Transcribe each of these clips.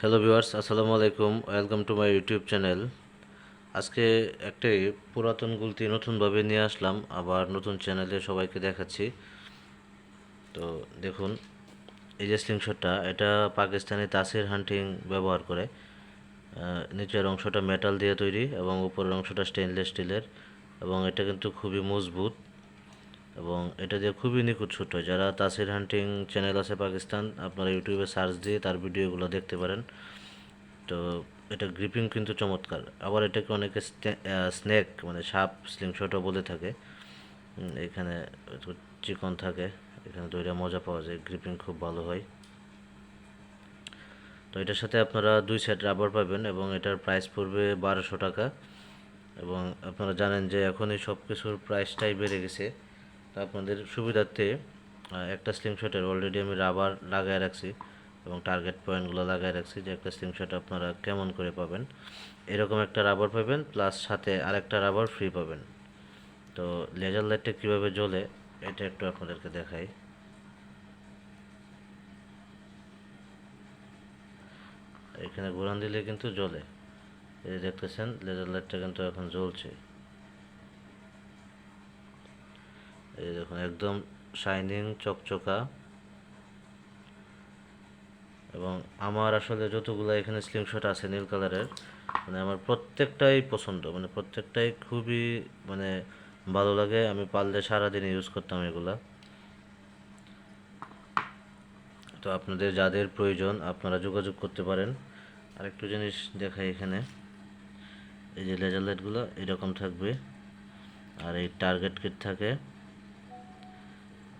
Hello viewers আসসালামু আলাইকুম welcome to my YouTube channel আজকে একটি পুরাতন গুলতি নতুনভাবে নিয়ে আসলাম, আবার নতুন চ্যানেলে সবাইকে দেখাচ্ছি। তো দেখুন, এই যে স্লিংশটটা এটা পাকিস্তানি তাসির হান্টিং ব্যবহার করে। নিচের অংশটা মেটাল দিয়ে তৈরি এবং উপরের অংশটা স্টেনলেস স্টিলের এবং এটা কিন্তু খুবই মজবুত। এবং এটা দিয়ে খুবই নিখুঁত শ্যুট হয় যারা তাসির হান্টিং চ্যানেল আছে পাকিস্তান, আপনারা ইউটিউবে সার্চ দিয়ে তার ভিডিওগুলো দেখতে পারেন। তো এটা গ্রিপিং কিন্তু চমৎকার। আবার এটাকে অনেকে স্নেক মানে সাপ স্লিংশটও বলে থাকে। এখানে চিকন থাকে। এখানে দইটা মজা পাওয়া যায় গ্রিপিং খুব ভালো হয়। তো এটার সাথে আপনারা দুই সেট রাবার পাবেন এবং এটার প্রাইস পড়বে বারোশো টাকা। এবং আপনারা জানেন যে এখনই সব কিছুর প্রাইসটাই বেড়ে গেছে। আপনাদের সুবিধার্থে একটা স্লিংশটের অলরেডি আমি রাবার লাগায় রাখছি এবং টার্গেট পয়েন্টগুলো লাগায় রাখছি যে একটা স্লিংশট আপনারা কেমন করে পাবেন। এরকম একটা রাবার পাবেন প্লাস সাথে আরেকটা রাবার ফ্রি পাবেন। তো লেজার লাইটটা কীভাবে জ্বলে, এটা একটু আপনাদেরকে দেখাই। এখানে ঘোরান দিলে কিন্তু জ্বলে। এই দেখতেছেন লেজার লাইটটা কিন্তু এখন জ্বলছে। এই দেখুন, একদম শাইনিং চকচকা। এবং আমার আসলে যতগুলো এখানে স্লিংশট আছে নীল কালারের মানে আমার প্রত্যেকটাই পছন্দ মানে প্রত্যেকটাই খুবই মানে ভালো লাগে। আমি পারলে সারাদিন ইউজ করতাম এগুলা। তো আপনাদের যাদের প্রয়োজন আপনারা যোগাযোগ করতে পারেন। আরেকটু জিনিস দেখাই এখানে। এই যে লেজার লাইটগুলো এরকম থাকবে। আর এই টার্গেট কিট থাকে।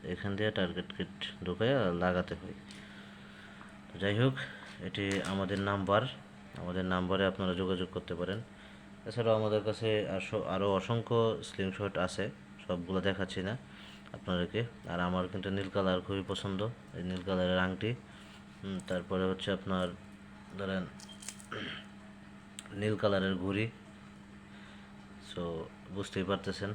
এখান দিয়ে টার্গেট কিট ঢুকায় লাগাতে হয়। যাই হোক, এটি আমাদের নাম্বার আমাদের নাম্বারে আপনারা যোগাযোগ করতে পারেন। এছাড়াও আমাদের কাছে আরো- আরও অসংখ্য স্লিংশট আছে, সবগুলো দেখাচ্ছি না আপনাদেরকে। আর আমার কিন্তু নীল কালার খুবই পছন্দ, এই নীল কালারের আংটি। তারপরে হচ্ছে আপনার, ধরেন, নীল কালারের ঘুড়ি। সো বুঝতেই পারতেছেন।